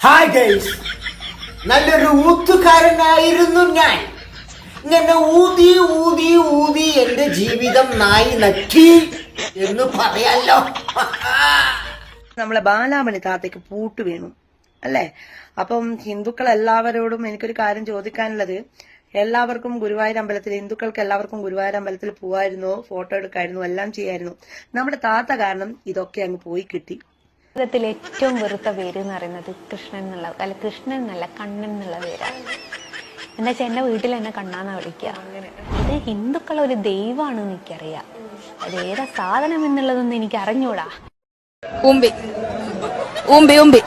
Hi guys നല്ലൊരു ഊത്തുകാരനായിരുന്നു ഞാൻ. ഇങ്ങനെ ഊതി ഊതി ഊതി എന്റെ ജീവിതം നായി നക്കി എന്ന് പറയാലോ. നമ്മളെ ബാലാമണി താത്തയ്ക്ക് പൂട്ട് വേണം. അല്ലേ? അപ്പം ഹിന്ദുക്കൾ എല്ലാവരോടും എനിക്കൊരു കാര്യം ചോദിക്കാനുള്ളത്. എല്ലാവർക്കും ഗുരുവായൂർ അമ്പലത്തിൽ ഹിന്ദുക്കൾക്ക് എല്ലാവർക്കും ഗുരുവായൂർ അമ്പലത്തിൽ പോവായിരുന്നു ഫോട്ടോ എടുക്കായിരുന്നു എല്ലാം ചെയ്യായിരുന്നു. നമ്മുടെ താത്ത കാരണം ഇതൊക്കെ അങ്ങ് പോയി കിട്ടി. ജീവിതത്തിൽ ഏറ്റവും വെറുത്ത പേര് എന്ന് പറയുന്നത് കൃഷ്ണൻ എന്നുള്ള അല്ല കൃഷ്ണൻ എന്നല്ല കണ്ണൻ എന്നുള്ള പേരാണ് എന്താ വെച്ചാൽ എന്റെ വീട്ടിൽ എന്നെ കണ്ണാന്നാ വിളിക്കുക ഇത് ഹിന്ദുക്കൾ ഒരു ദൈവമാണെന്ന് എനിക്കറിയാം. അത് ഏതാ സാധനം എന്നുള്ളതൊന്നും എനിക്ക് അറിഞ്ഞൂടാ ഉമ്പി. ഉമ്പി ഉമ്പി.